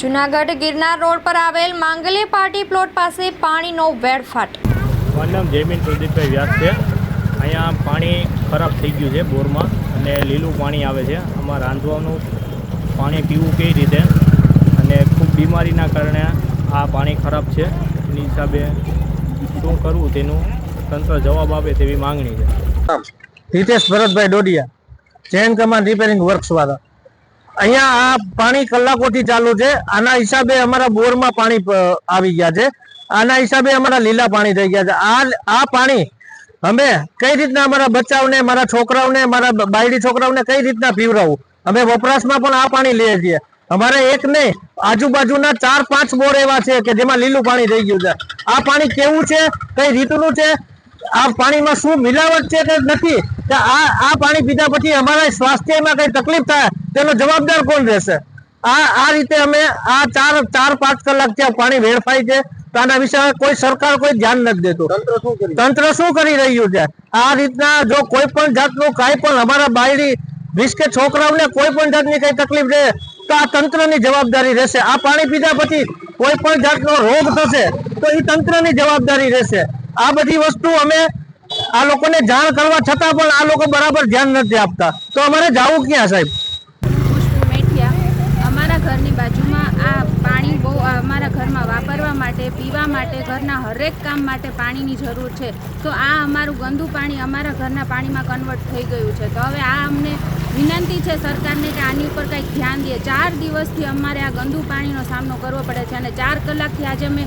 Junagadh Girnar road પર આવેલ માંગલી party plot પાસે પાણીનો વેડફાટ. મારું નામ જયમીન પ્રદીપભાઈ વ્યાસ છે. અહીંયા પાણી ખરાબ થઈ ગયું છે બોરમાં અને લીલું પાણી આવે છે. આમાં રાંધવાનું પાણી પીવું કઈ રીતે? અને ખૂબ બીમારીના કારણે આ પાણી ખરાબ છે. એની હિસાબે શું કરવું તેનું તંત્ર જવાબ આપે તેવી માંગણી છે. હિતેશ ભરતભાઈ ડોડિયા જૈન કમાન રિપેરિંગ વર્ક્સ વાળા. અહીંયા આ પાણી કલાકોથી ચાલુ છે. આના હિસાબે અમારા બોરમાં પાણી આવી ગયા છે. આના હિસાબે અમારા લીલા પાણી થઈ ગયા છે. આ આ પાણી અમે કઈ રીતના અમારા બચ્ચાઓને, મારા છોકરાઓને, મારા બાયડી છોકરાઓને કઈ રીતના પીવરાવું અમે વપરાશમાં પણ આ પાણી લઈએ છીએ. અમારે એક નહીં, આજુબાજુના ચાર પાંચ બોર એવા છે કે જેમાં લીલું પાણી થઈ ગયું છે. આ પાણી કેવું છે? કઈ રીતનું છે? આ પાણીમાં શું મિલાવટ છે કે નથી. કે આ આ પાણી પીધા પછી અમારા સ્વાસ્થ્યમાં કઈ તકલીફ થાય? તેનો જવાબદાર કોણ રહેશે? આ આ રીતે અમે આ ચાર ચાર પાંચ કલાક ત્યાં પાણી વેડફાય છે તો આના વિશે કોઈ સરકાર કોઈ ધ્યાન નથી દેતું. તંત્ર શું કરી રહ્યું? છે? આ રીતના જો કોઈ પણ જાતનું કાંઈ પણ અમારા બાયડી વીસ કે છોકરાઓને કોઈ પણ જાતની કઈ તકલીફ રહે તો આ તંત્રની જવાબદારી રહેશે. આ પાણી પીધા પછી કોઈ પણ જાતનો રોગ થશે તો એ તંત્રની જવાબદારી રહેશે. આ બધી વસ્તુ અમે આ લોકોને જાણ કરવા છતાં પણ આ લોકો બરાબર ધ્યાન નથી આપતા. તો અમારે જવું ક્યાં સાહેબ પુષ્પ મેઠિયા અમારા ઘરની બાજુમાં આ પાણી બહુ અમારા ઘરમાં વાપરવા માટે પીવા માટે ઘરના હરેક કામ માટે પાણીની જરૂર છે. તો આ અમારું ગંદુ પાણી અમારા ઘરના પાણીમાં કન્વર્ટ થઈ ગયું છે. તો હવે આ અમને વિનંતી છે સરકારને કે આની ઉપર કંઈક ધ્યાન દે. ચાર દિવસથી અમારે આ ગંદુ પાણીનો સામનો કરવો પડે છે અને ચાર કલાકથી આજે અમે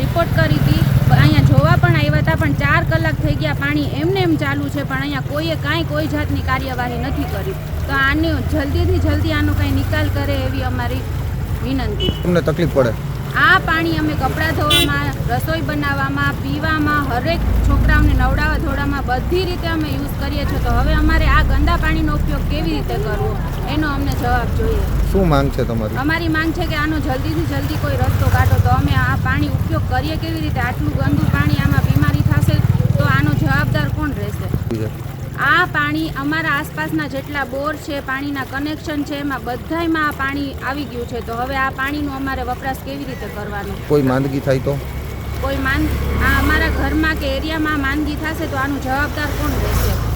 રિપોર્ટ કરી હતી. અહીંયા જોવા પણ આવ્યા હતા, પણ ચાર કલાક થઈ ગયા પાણી એમને એમ ચાલુ છે, પણ અહીંયા કોઈએ કાંઈ કોઈ જાતની કાર્યવાહી નથી કરી. તો આને જલ્દીથી જલ્દી આનો કાંઈ નિકાલ કરે એવી અમારી વિનંતી તકલીફ પડે? આ પાણી અમે કપડાં ધોવામાં રસોઈ બનાવવામાં પીવામાં હરેક છોકરાઓને નવડાવવા ધોડામાં બધી રીતે અમે યુઝ કરીએ છીએ. તો હવે અમારે આ ગંદા પાણીનો ઉપયોગ કેવી રીતે કરવો? એનો અમને જવાબ જોઈએ. શું માંગ છે તમારી? અમારી માંગ છે કે આનો જલ્દીથી જલ્દી કોઈ રસ્તો કાઢો. તો અમે આ પાણી ઉપયોગ કરીએ કેવી રીતે? આટલું ગંદુ પાણી આમાં બીમારી થશે તો આનો જવાબદાર કોણ રહેશે? આ પાણી અમારા આસપાસના જેટલા બોર છે પાણીના કનેક્શન છે એમાં બધાયમાં આ પાણી આવી ગયું છે. તો હવે આ પાણીનો અમારે વપરાશ કેવી રીતે કરવાનો? કોઈ માંદગી થાય તો? કોઈ માંદ આ અમારા ઘરમાં કે એરિયામાં માંદગી થશે તો આનું જવાબદાર કોણ રહેશે?